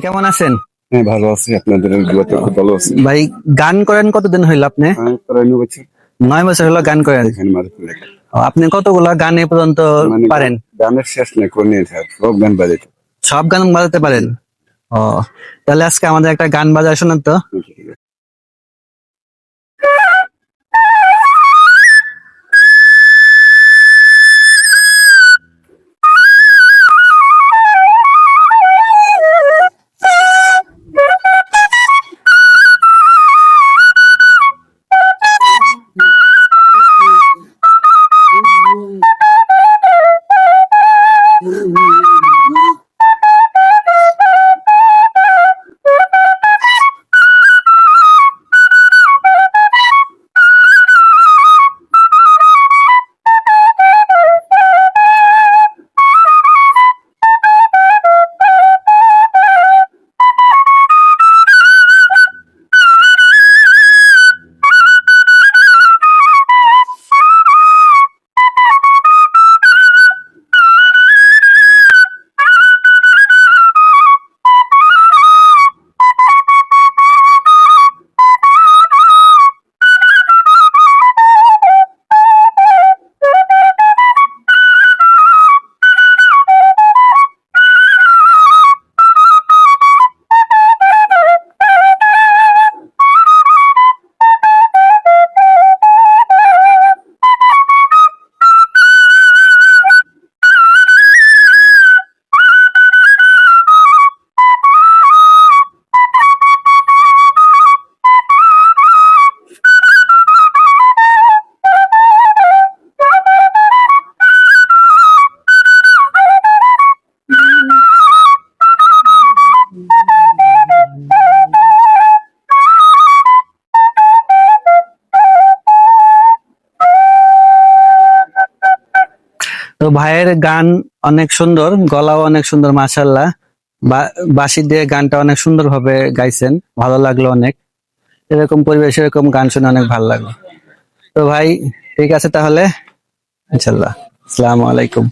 কেমন আছেন? হ্যাঁ ভালো আছি। আপনাদের দুয়াতে খুব ভালো আছি। ভাই গান করেন কতদিন হইল আপনি? নয় বছর। হলো গান করেন। আপনি কতগুলো গান এ পর্যন্ত মানে পারেন? গানের শেষ নেই কোন সব গান বাজাইতে। সব গান বাজাতে পারেন? ও তাহলে আজকে আমাদের একটা গান বাজায় শোনান তো। Uhum. তো ভাইয়ের গান অনেক সুন্দর, গলাও অনেক সুন্দর মাসাল্লাহ বাঁশি দিয়ে গানটা অনেক সুন্দর ভাবে গাইছেন, ভালো লাগল অনেক। এরকম পরিবেশ এরকম গান শুনে অনেক ভালো লাগল। তো ভাই, ঠিক আছে তাহলে? ইনশাল্লাহ আসসালামু আলাইকুম।